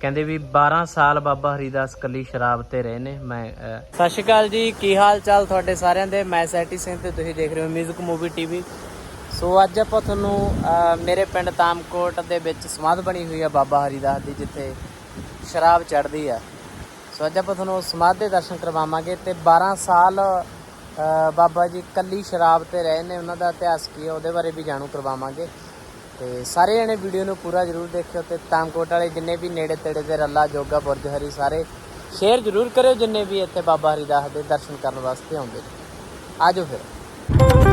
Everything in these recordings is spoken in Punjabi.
ਕਹਿੰਦੇ ਵੀ 12 ਸਾਲ ਬਾਬਾ ਹਰੀਦਾਸ ਕੱਲੀ ਸ਼ਰਾਬ ਤੇ ਰਹੇ ਨੇ। ਮੈਂ ਸਤਿ ਸ਼੍ਰੀ ਅਕਾਲ ਜੀ, ਕੀ ਹਾਲ ਚਾਲ ਤੁਹਾਡੇ ਸਾਰਿਆਂ ਦੇ? ਮੈਂ ਸੈਟੀ ਸਿੰਘ ਤੇ ਤੁਸੀਂ ਦੇਖ ਰਹੇ ਹੋ ਮਿਊਜ਼ਿਕ ਮੂਵੀ ਟੀਵੀ ਸੋ ਅੱਜ ਆਪਾਂ ਤੁਹਾਨੂੰ ਮੇਰੇ ਪਿੰਡ ਤਾਮਕੋਟ ਦੇ ਵਿੱਚ ਸਮਾਧ ਬਣੀ ਹੋਈ ਆ ਬਾਬਾ ਹਰੀਦਾਸ ਦੀ, ਜਿੱਥੇ ਸ਼ਰਾਬ ਚੜ੍ਹਦੀ ਆ। ਸੋ ਅੱਜ ਆਪਾਂ ਤੁਹਾਨੂੰ ਸਮਾਧ ਦੇ ਦਰਸ਼ਨ ਕਰਵਾਵਾਂਗੇ ਤੇ 12 ਸਾਲ ਬਾਬਾ ਜੀ ਕੱਲੀ ਸ਼ਰਾਬ ਤੇ ਰਹੇ ਨੇ, ਉਹਨਾਂ ਦਾ ਇਤਿਹਾਸ ਕੀ ਹੈ ਉਹਦੇ ਬਾਰੇ ਵੀ ਜਾਣੂ ਕਰਵਾਵਾਂਗੇ। ਤੇ ਸਾਰੇ ਜਣੇ ਵੀਡੀਓ ਨੂੰ ਪੂਰਾ ਜ਼ਰੂਰ ਦੇਖਿਓ ਤੇ ਤਾਮਕੋਟ ਵਾਲੇ ਜਿੰਨੇ ਵੀ ਨੇੜੇ ਤੇੜੇ ਦੇ ਰੱਲਾ, ਜੋਗਾ ਬੁਰਜ ਹਰੀ ਸਾਰੇ ਸ਼ੇਅਰ ਜ਼ਰੂਰ ਕਰਿਓ ਜਿੰਨੇ ਵੀ ਇੱਥੇ ਬਾਬਾ ਹਰੀਦਾਸ ਦੇ ਦਰਸ਼ਨ ਕਰਨ ਵਾਸਤੇ ਆਉਂਦੇ ਨੇ। ਆਜੋ ਫਿਰ।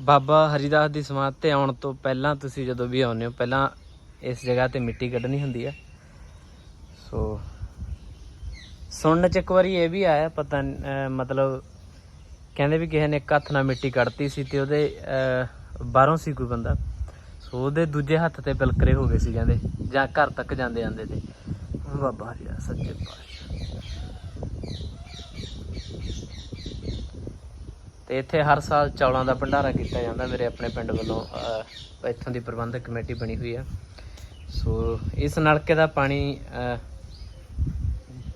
ਬਾਬਾ ਹਰੀਦਾਸ ਦੀ ਸਮਾਧ ਤੇ ਆਉਣ ਤੋਂ ਪਹਿਲਾਂ ਤੁਸੀਂ ਜਦੋਂ ਵੀ ਆਉਂਦੇ ਹੋ, ਪਹਿਲਾਂ ਇਸ ਜਗ੍ਹਾ ਤੇ ਮਿੱਟੀ ਕੱਢਣੀ ਹੁੰਦੀ ਆ ਸੋ, ਸੁਣਨ ਚ ਇੱਕ ਵਾਰੀ ਇਹ ਵੀ ਆਇਆ, ਪਤਾ ਮਤਲਬ ਕਹਿੰਦੇ ਵੀ ਕਿਸੇ ਨੇ ਇੱਕ ਹੱਥ ਨਾਲ ਮਿੱਟੀ ਕੱਢਤੀ ਸੀ ਤੇ ਉਹਦੇ ਬਾਹਰੋਂ ਸੀ ਕੋਈ ਬੰਦਾ। ਸੋ ਉਹਦੇ ਦੂਜੇ ਹੱਥ ਤੇ ਪਿਲਕਰੇ ਹੋ ਗਏ ਸੀ ਕਹਿੰਦੇ, ਜਾਂ ਘਰ ਤੱਕ ਜਾਂਦੇ ਜਾਂਦੇ ਤੇ। ਬਾਬਾ ਹਰੀਦਾਸ, ਸੱਚੇ ਪਾਤਸ਼ਾਹ। ਤੇ ਇੱਥੇ ਹਰ ਸਾਲ ਚੌਲਾਂ ਦਾ ਭੰਡਾਰਾ ਕੀਤਾ ਜਾਂਦਾ। ਮੇਰੇ ਆਪਣੇ ਪਿੰਡ ਵੱਲੋਂ ਇੱਥੋਂ ਦੀ ਪ੍ਰਬੰਧਕ ਕਮੇਟੀ ਬਣੀ ਹੋਈ ਆ। ਸੋ, ਇਸ ਨਲਕੇ ਦਾ ਪਾਣੀ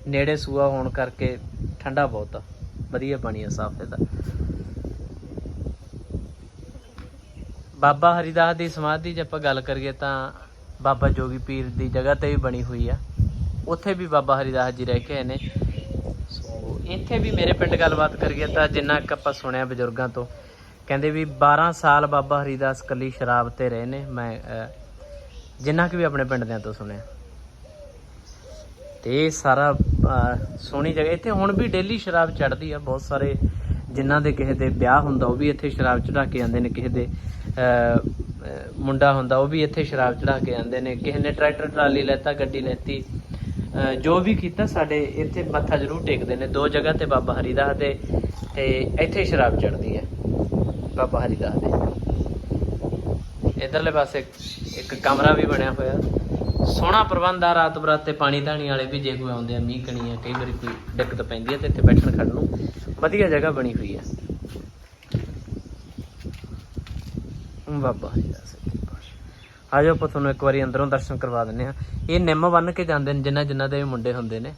ਨੇੜੇ ਸੂਆ ਹੋਣ ਕਰਕੇ ਠੰਡਾ ਬਹੁਤ ਆ। ਵਧੀਆ ਪਾਣੀ ਆ, ਸਾਫ਼ ਇਹਦਾ। ਬਾਬਾ ਹਰੀਦਾਸ ਦੀ ਸਮਾਧੀ ਜੇ ਆਪਾਂ ਗੱਲ ਕਰੀਏ ਤਾਂ ਬਾਬਾ ਜੋਗੀ ਪੀਰ ਦੀ ਜਗ੍ਹਾ ਤੇ ਵੀ ਬਣੀ ਹੋਈ ਆ। ਉੱਥੇ ਵੀ ਬਾਬਾ ਹਰੀਦਾਸ ਜੀ ਰਹਿ ਕੇ ਆਏ ਨੇ। ਇੱਥੇ ਵੀ ਮੇਰੇ ਪਿੰਡ ਗੱਲਬਾਤ ਕਰੀਏ ਤਾਂ ਜਿੰਨਾ ਕੁ ਆਪਾਂ ਸੁਣਿਆ ਬਜ਼ੁਰਗਾਂ ਤੋਂ, ਕਹਿੰਦੇ ਵੀ 12 ਸਾਲ ਬਾਬਾ ਹਰੀਦਾਸ ਕੱਲੀ ਸ਼ਰਾਬ ਤੇ ਰਹੇ ਨੇ, ਮੈਂ ਜਿੰਨਾ ਕੁ ਵੀ ਆਪਣੇ ਪਿੰਡ ਦਿਆਂ ਤੋਂ ਸੁਣਿਆ। ਤੇ ਸਾਰਾ ਸੋਹਣੀ ਜਗ੍ਹਾ, ਇੱਥੇ ਹੁਣ ਵੀ ਡੇਲੀ ਸ਼ਰਾਬ ਚੜਦੀ ਆ, ਬਹੁਤ ਸਾਰੇ ਜਿਨ੍ਹਾਂ ਦੇ ਕਿਸੇ ਦੇ ਵਿਆਹ ਹੁੰਦਾ, ਉਹ ਵੀ ਇੱਥੇ ਸ਼ਰਾਬ ਚੜਾ ਕੇ ਜਾਂਦੇ ਨੇ, ਕਿਸੇ ਦੇ ਮੁੰਡਾ ਹੁੰਦਾ, ਉਹ ਵੀ ਇੱਥੇ ਸ਼ਰਾਬ ਚੜਾ ਕੇ ਜਾਂਦੇ ਨੇ, ਕਿਸੇ ਨੇ ਟਰੈਕਟਰ, ਟਰਾਲੀ ਲੈਤਾ, ਗੱਡੀ ਲੈਤੀ ਜੋ ਵੀ ਕੀਤਾ, ਸਾਡੇ ਇੱਥੇ ਮੱਥਾ ਜ਼ਰੂਰ ਟੇਕਦੇ ਨੇ। ਦੋ ਜਗ੍ਹਾ ਤੇ ਬਾਬਾ ਹਰੀਦਾਸ ਦੇ ਤੇ ਇੱਥੇ ਸ਼ਰਾਬ ਚੜ੍ਹਦੀ ਹੈ, ਬਾਬਾ ਹਰੀਦਾਸ ਦੇ। ਇਧਰਲੇ ਪਾਸੇ ਇੱਕ ਕਮਰਾ ਵੀ ਬਣਿਆ ਹੋਇਆ। ਸੋਹਣਾ ਪ੍ਰਬੰਧ ਆ, ਰਾਤ ਬਰਾਤ 'ਤੇ ਪਾਣੀ ਧਾਣੀ ਵਾਲੇ ਵੀ, ਜੇ ਕੋਈ ਆਉਂਦੇ ਆ, ਮੀਂਹ ਕਣੀ ਆ, ਕਈ ਵਾਰੀ ਕੋਈ ਦਿੱਕਤ ਪੈਂਦੀ ਹੈ ਤੇ ਇੱਥੇ ਬੈਠਣ ਖੜਨ ਨੂੰ। ਵਧੀਆ ਜਗ੍ਹਾ ਬਣੀ ਹੋਈ ਹੈ। ਬਾਬਾ ਹਰੀਦਾਸ। ਸੱਚੇ ਆ ਜਾਓ ਆਪਾਂ ਤੁਹਾਨੂੰ ਇੱਕ ਵਾਰੀ ਅੰਦਰੋਂ ਦਰਸ਼ਨ ਕਰਵਾ ਦਿੰਨੇ ਆ ਇਹ ਨਿੰਮ ਬੰਨ ਕੇ ਜਾਂਦੇ ਨੇ, ਜਿਨ੍ਹਾਂ ਜਿਨ੍ਹਾਂ ਦੇ ਵੀ ਮੁੰਡੇ ਹੁੰਦੇ ਨੇ।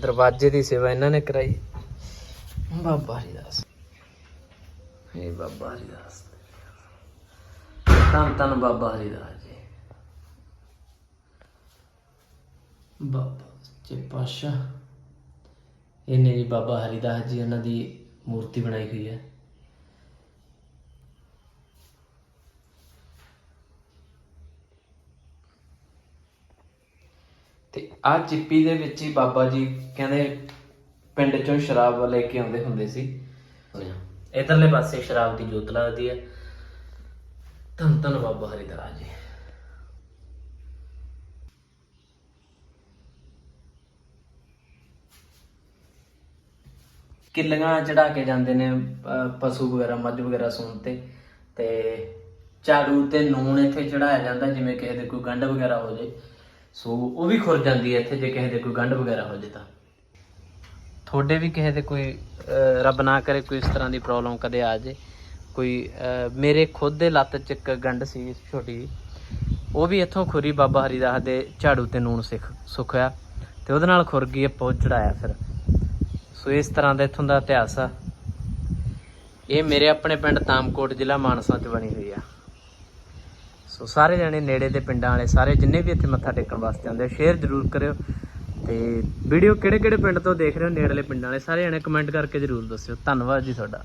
ਦਰਵਾਜ਼ੇ ਦੀ ਸੇਵਾ ਇਹਨਾਂ ਨੇ ਕਰਾਈ। ਬਾਬਾ ਹਰੀਦਾਸ। ਹੇ ਬਾਬਾ ਹਰੀਦਾਸ। ਧੰਨ ਧੰਨ ਬਾਬਾ ਹਰੀਦਾਸ ਜੀ। ਬਾਬਾ ਜੀ ਪਾਸ਼ਾ ਇਹਨੇ ਜੀ ਬਾਬਾ ਹਰੀਦਾਸ ਜੀ, ਉਹਨਾਂ ਦੀ ਮੂਰਤੀ ਬਣਾਈ ਹੋਈ ਹੈ। ਤੇ ਆ ਚਿੱਪੀ ਦੇ ਵਿੱਚ ਹੀ ਬਾਬਾ ਜੀ ਕਹਿੰਦੇ ਪਿੰਡ ਚੋਂ ਸ਼ਰਾਬ ਲੈ ਕੇ ਆਉਂਦੇ ਹੁੰਦੇ ਸੀ। ਇਧਰਲੇ ਪਾਸੇ ਸ਼ਰਾਬ ਦੀ ਜੋਤ ਲੱਗਦੀ ਹੈ ਧੰਨ ਧੰਨ ਬਾਬਾ ਹਰੀਦਾਸ ਜੀ। ਕਿੱਲੀਆਂ ਚੜਾ ਕੇ ਜਾਂਦੇ ਨੇ ਪਸ਼ੂ ਵਗੈਰਾ, ਮੱਝ ਵਗੈਰਾ ਸੂਣ ਤੇ। ਤੇ ਝਾੜੂ ਤੇ ਨੂਣ ਇੱਥੇ ਚੜਾਇਆ ਜਾਂਦਾ, ਜਿਵੇਂ ਕਿਸੇ ਦੇ ਕੋਈ ਗੰਢ ਵਗੈਰਾ ਹੋ ਜੇ। ਸੋ ਉਹ ਵੀ ਖੁਰ ਜਾਂਦੀ ਹੈ ਇੱਥੇ ਜੇ ਕਿਸੇ ਦੇ ਕੋਈ ਗੰਢ ਵਗੈਰਾ ਹੋ ਜੇ ਤਾਂ। ਤੁਹਾਡੇ ਵੀ ਕਿਸੇ ਦੇ ਕੋਈ ਰੱਬ ਨਾ ਕਰੇ ਕੋਈ ਇਸ ਤਰ੍ਹਾਂ ਦੀ ਪ੍ਰੋਬਲਮ ਕਦੇ ਆ ਜੇ? ਕੋਈ ਮੇਰੇ ਖੁਦ ਦੇ ਲੱਤ 'ਚ ਇੱਕ ਗੰਢ ਸੀ ਛੋਟੀ ਜਿਹੀ। ਉਹ ਵੀ ਇੱਥੋਂ ਖੁਰੀ ਬਾਬਾ ਹਰੀਦਾਸ ਦੇ ਝਾੜੂ ਤੇ ਨੂਣ ਸਿੱਖ ਸੁਖਿਆ ਤੇ ਉਹਦੇ ਨਾਲ ਖੁਰ ਗਈ ਆਪਾਂ ਉਹ ਚੜਾਇਆ ਫਿਰ। ਸੋ ਇਸ ਤਰ੍ਹਾਂ ਦਾ ਇੱਥੋਂ ਦਾ ਇਤਿਹਾਸ ਆ। ਇਹ ਮੇਰੇ ਆਪਣੇ ਪਿੰਡ ਤਾਮਕੋਟ ਜ਼ਿਲ੍ਹਾ ਮਾਨਸਾ 'ਚ ਬਣੀ ਹੋਈ ਆ। ਸੋ ਸਾਰੇ ਜਣੇ ਨੇੜੇ ਦੇ ਪਿੰਡਾਂ ਵਾਲੇ ਸਾਰੇ ਜਿੰਨੇ ਵੀ ਇੱਥੇ ਮੱਥਾ ਟੇਕਣ ਵਾਸਤੇ ਆਉਂਦੇ ਸ਼ੇਅਰ ਜ਼ਰੂਰ ਕਰਿਓ। ਤੇ ਵੀਡੀਓ ਕਿਹੜੇ ਕਿਹੜੇ ਪਿੰਡ ਤੋਂ ਦੇਖ ਰਹੇ ਹੋ ਨੇੜਲੇ ਪਿੰਡਾਂ ਵਾਲੇ, ਸਾਰੇ ਜਣੇ ਕਮੈਂਟ ਕਰਕੇ ਜ਼ਰੂਰ ਦੱਸਿਓ। ਧੰਨਵਾਦ ਜੀ ਤੁਹਾਡਾ।